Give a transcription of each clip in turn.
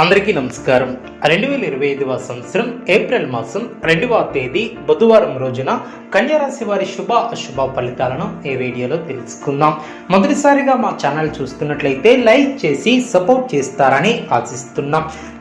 అందరికీ నమస్కారం. రెండు వేల ఇరవై ఐదవ సంవత్సరం ఏప్రిల్ మాసం రెండవ తేదీ బుధవారం రోజున కన్యారాశి వారి శుభ అశుభ ఫలితాలను ఈ వీడియోలో తెలుసుకుందాం. మొదటిసారిగా మా ఛానల్ చూస్తున్నట్లయితే లైక్ చేసి సపోర్ట్ చేస్తారని ఆశిస్తున్నాం.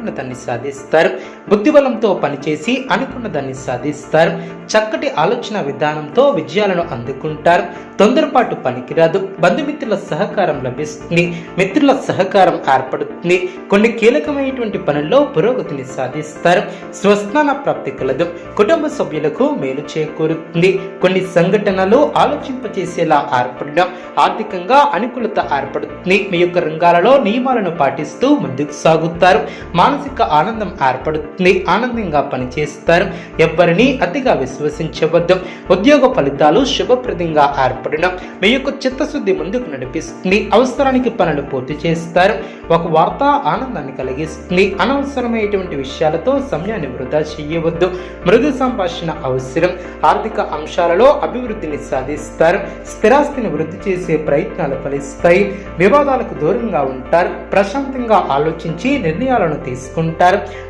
అనుకున్న దాన్ని సాధిస్తారు. బుద్ధిబలంతో పనిచేసి అనుకున్న దాన్ని సాధిస్తారు. చక్కటి ఆలోచన విధానంతో విజయాలను అందుకుంటారు. తొందరపాటు పనికిరాదు. బంధుమిత్రుల సహకారం లభిస్తుంది. మిత్రుల సహకారం ఏర్పడుతుంది. కొన్ని కీలకమైనటువంటి పనుల్లో పురోగతిని సాధిస్తారు. స్వస్థాన ప్రాప్తి కలదు. కుటుంబ సభ్యులకు మేలు చేకూరుతుంది. కొన్ని సంఘటనలు ఆలోచింపచేసేలా ఏర్పడడం ఆర్థికంగా అనుకూలత ఏర్పడుతుంది. మీ యొక్క రంగాలలో నియమాలను పాటిస్తూ ముందుకు సాగుతారు. మానసిక ఆనందం ఏర్పడుతుంది. ఆనందంగా పనిచేస్తారు. ఎవ్వరిని అతిగా విశ్వసించవద్దు. ఉద్యోగ ఫలితాలు శుభప్రదంగా ఏర్పడడం మీ యొక్క చిత్తశుద్ధి ముందుకు నడిపిస్తుంది. అవసరానికి పనులు పూర్తి చేస్తారు. ఒక వార్త ఆనందాన్ని కలిగిస్తుంది. అనవసరమైనటువంటి విషయాలతో సమయాన్ని వృధా చేయవద్దు. మృదు సంభాషణ అవసరం. ఆర్థిక అంశాలలో అభివృద్ధిని సాధిస్తారు. స్థిరాస్తిని వృద్ధి చేసే ప్రయత్నాలు ఫలిస్తాయి. వివాదాలకు దూరంగా ఉంటారు. ప్రశాంతంగా ఆలోచించి నిర్ణయాలను తీసుకుంటారు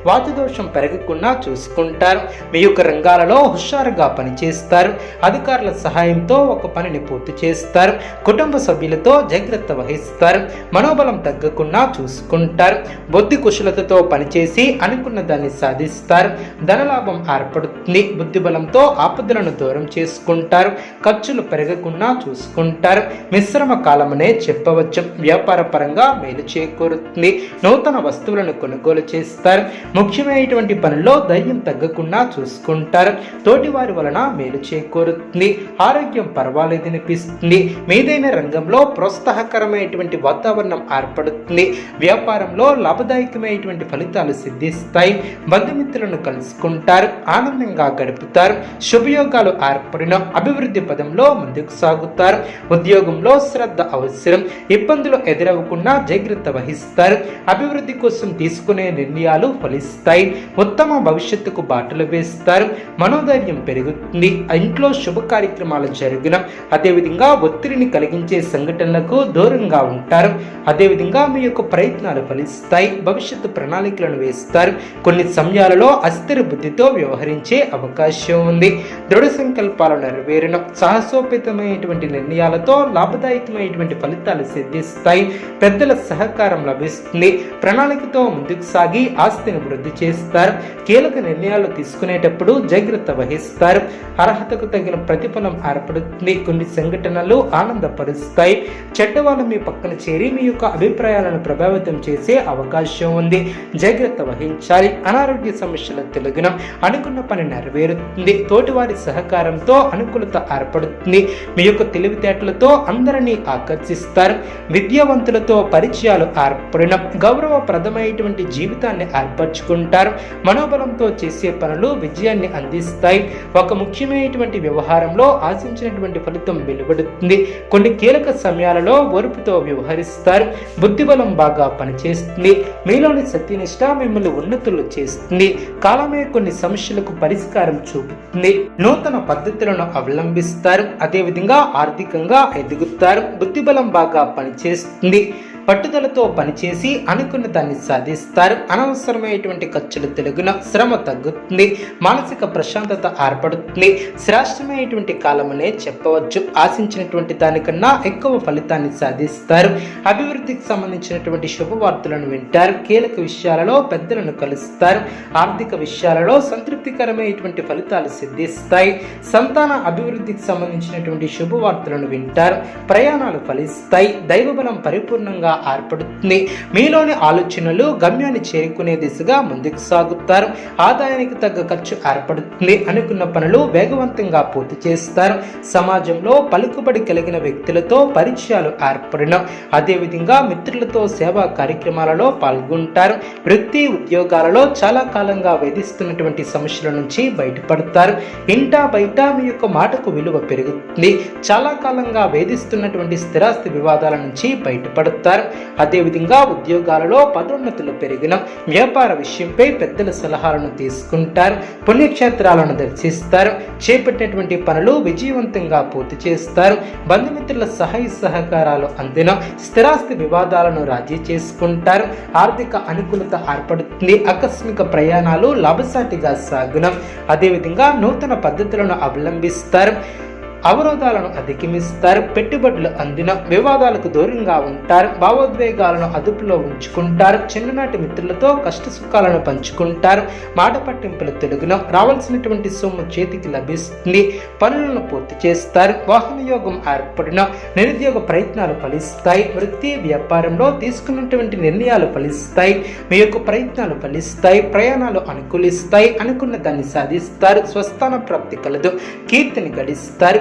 వాచదోషం పెరగకుండా చూసుకుంటారు. మీ యొక్క రంగాలలో హుషారుగా పనిచేస్తారు. అధికారుల సహాయంతో ఒక పనిని పూర్తి చేస్తారు. కుటుంబ సభ్యులతో జాగ్రత్త వహిస్తారు. మనోబలం తగ్గకుండా చూసుకుంటారు. బుద్ధి కుశలతతో పనిచేసి అనుకున్న దాన్ని సాధిస్తారు. ధనలాభం ఏర్పడుతుంది. బుద్ధి బలంతో ఆపదలను దూరం చేసుకుంటారు. ఖర్చులు పెరగకుండా చూసుకుంటారు. మిశ్రమ కాలమనే చెప్పవచ్చు. వ్యాపార పరంగా మేలు చేకూరుతుంది. నూతన వస్తువులను కొనుగోలు చేస్తారు. ముఖ్యమైనటువంటి పనుల్లో ధైర్యం తగ్గకుండా చూసుకుంటారు. తోటివారి వలన మేలు చేకూరుతుంది. ఆరోగ్యం పర్వాలేదనిపిస్తుంది మీదైన రంగంలో ప్రోత్సాహకరమైనటువంటి వాతావరణం ఏర్పడుతుంది. వ్యాపారంలో లాభదాయకమైనటువంటి ఫలితాలు సిద్ధిస్తాయి. బంధుమిత్రులను కలుసుకుంటారు. ఆనందంగా గడుపుతారు. శుభయోగాలు ఏర్పడిన అభివృద్ధి పదంలో ముందుకు సాగుతారు. ఉద్యోగంలో శ్రద్ధ అవసరం. ఇబ్బందులు ఎదురవ్వకుండా జాగ్రత్త వహిస్తారు. అభివృద్ధి కోసం తీసుకునే నిర్ణయాలు ఫలిస్తాయి. ఉత్తమ భవిష్యత్తుకు బాటలు వేస్తారు. మనోధైర్యం పెరుగుతుంది. ఇంట్లో శుభ కార్యక్రమాలు జరిగిన. అదేవిధంగా ఒత్తిడిని కలిగించే సంఘటనలకు దూరంగా ఉంటారు. అదేవిధంగా మీ యొక్క ప్రయత్నాలు ఫలిస్తాయి. భవిష్యత్తు ప్రణాళికలను వేస్తారు. కొన్ని సమయాలలో అస్థిర బుద్ధితో వ్యవహరించే అవకాశం ఉంది. దృఢ సంకల్పాలు నెరవేరిన. సాహసోపేతమైనటువంటి నిర్ణయాలతో లాభదాయకమైనటువంటి ఫలితాలు సిద్ధిస్తాయి. పెద్దల సహకారం లభిస్తుంది. ప్రణాళికతో ముందుకు సాగి ఆస్తిని వృద్ధి చేస్తారు. కీలక నిర్ణయాలు తీసుకునేటప్పుడు జాగ్రత్త వహిస్తారు. అర్హతకు తగిన ప్రతిఫలం ఏర్పడుతుంది. కొన్ని సంఘటనలు ఆనందపరుస్తాయి. చెడ్డవాళ్ళు మీ పక్కన చేరి మీ యొక్క అభిప్రాయాలను ప్రభావితం చేసే అవకాశం ఉంది. జాగ్రత్త వహించాలి. అనారోగ్య సమస్యల తెలుగున అనుకున్న పని నెరవేరుతుంది. తోటివారి సహకారంతో అనుకూలత ఏర్పడుతుంది. మీ యొక్క తెలివితేటలతో అందరినీ ఆకర్షిస్తారు. విద్యావంతులతో పరిచయాలు ఏర్పడిన గౌరవప్రదమైనటువంటి జీవితాన్ని ఏర్పరచుకుంటారు. మనోబలంతో చేసే పనులు విజయాన్ని అందిస్తాయి. ఒక ముఖ్యమైనటువంటి వ్యవహారంలో ఆశించినటువంటి ఫలితం వెలువడుతుంది. కొన్ని కీలక సమయాలలో ఓర్పుతో వ్యవహరిస్తారు. బుద్ధిబలం బాగా పనిచేస్తుంది. మీలోని సత్యనిష్ట మిమ్మల్ని ఉన్నతులు చేస్తుంది. కాలమే కొన్ని సమస్యలకు పరిష్కారం చూపుతుంది. నూతన పద్ధతులను అవలంబిస్తారు. అదేవిధంగా ఆర్థికంగా ఎదుగుతారు. బుద్ధిబలం బాగా పనిచేస్తుంది. పట్టుదలతో పనిచేసి అనుకున్న దాన్ని సాధిస్తారు. అనవసరమైనటువంటి ఖర్చులు తెలుగున శ్రమ తగ్గుతుంది. మానసిక ప్రశాంతత ఏర్పడుతుంది. శ్రేష్టమైనటువంటి కాలమనే చెప్పవచ్చు. ఆశించినటువంటి దానికన్నా ఎక్కువ ఫలితాన్ని సాధిస్తారు. అభివృద్ధికి సంబంధించినటువంటి శుభవార్తలను వింటారు. కీలక విషయాలలో పెద్దలను కలుస్తారు. ఆర్థిక విషయాలలో సంతృప్తికరమైనటువంటి ఫలితాలు సిద్ధిస్తాయి. సంతాన అభివృద్ధికి సంబంధించినటువంటి శుభవార్తలను వింటారు. ప్రయాణాలు ఫలిస్తాయి. దైవబలం పరిపూర్ణంగా ఏర్పడుతుంది. మీలోని ఆలోచనలు గమ్యాన్ని చేరుకునే దిశగా ముందుకు సాగుతారు. ఆదాయానికి తగ్గ ఖర్చు ఏర్పడుతుంది. అనుకున్న పనులు వేగవంతంగా పూర్తి చేస్తారు. సమాజంలో పలుకుబడి కలిగిన వ్యక్తులతో పరిచయాలు ఏర్పడిన. అదేవిధంగా మిత్రులతో సేవా కార్యక్రమాలలో పాల్గొంటారు. వృత్తి ఉద్యోగాలలో చాలా కాలంగా వేధిస్తున్నటువంటి సమస్యల నుంచి బయటపడతారు. ఇంటా బయట మీ యొక్క మాటకు విలువ పెరుగుతుంది. చాలా కాలంగా వేధిస్తున్నటువంటి స్థిరాస్తి వివాదాల నుంచి బయటపడతారు. అదేవిధంగా ఉద్యోగాలలో పదోన్నతులు పెరిగిన వ్యాపార విషయంపై పెద్దల సలహాలను తీసుకుంటారు పుణ్యక్షేత్రాలను దర్శిస్తారు చేపట్టినటువంటి పనులు విజయవంతంగా పూర్తి చేస్తారు బంధుమిత్రుల సహాయ సహకారాలు అందిన స్థిరాస్తి వివాదాలను రాజీ చేసుకుంటారు ఆర్థిక అనుకూలత ఏర్పడుతుంది ఆకస్మిక ప్రయాణాలు లాభసాటిగా సాగునం. అదేవిధంగా నూతన పద్ధతులను అవలంబిస్తారు. అవరోధాలను అధిగమిస్తారు పెట్టుబడులు అందిన వివాదాలకు దూరంగా ఉంటారు భావోద్వేగాలను అదుపులో ఉంచుకుంటారు చిన్ననాటి మిత్రులతో కష్ట సుఖాలను పంచుకుంటారు మాట పట్టింపులు తెలుగున రావాల్సినటువంటి సొమ్ము చేతికి లభిస్తుంది పనులను పూర్తి చేస్తారు వాహన యోగం ఏర్పడిన నిరుద్యోగ ప్రయత్నాలు ఫలిస్తాయి వృత్తి వ్యాపారంలో తీసుకున్నటువంటి నిర్ణయాలు ఫలిస్తాయి మీ యొక్క ప్రయత్నాలు ఫలిస్తాయి ప్రయాణాలు అనుకూలిస్తాయి అనుకున్న దాన్ని సాధిస్తారు స్వస్థాన ప్రాప్తి కలదు కీర్తిని గడిస్తారు